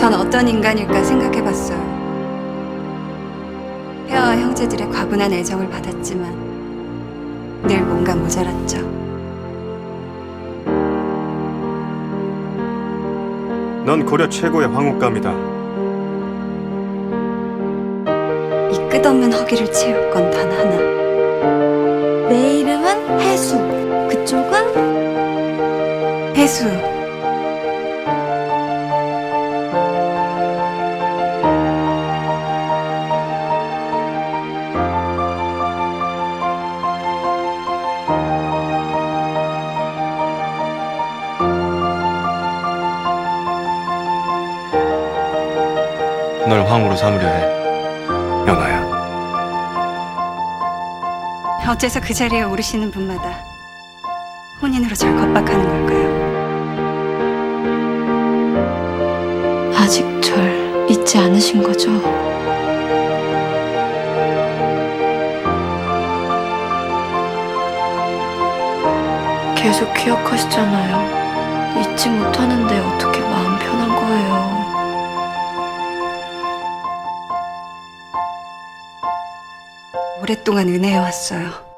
넌 어떤 인간일까 생각해봤어요. 폐하와 형제들의 과분한 애정을 받았지만 늘 뭔가 모자랐죠. 넌 고려 최고의 황후감이다. 이 끝없는 허기를 채울 건 단 하나. 내 이름은 해수. 그쪽은 해수. 널 황후로 삼으려 해. 연아야. 어째서 그 자리에 오르시는 분마다 혼인으로 절 겁박하는 걸까요? 아직 절 잊지 않으신 거죠? 계속 기억하시잖아요. 잊지 못하는데 어떻게 오랫동안 은혜해 왔어요.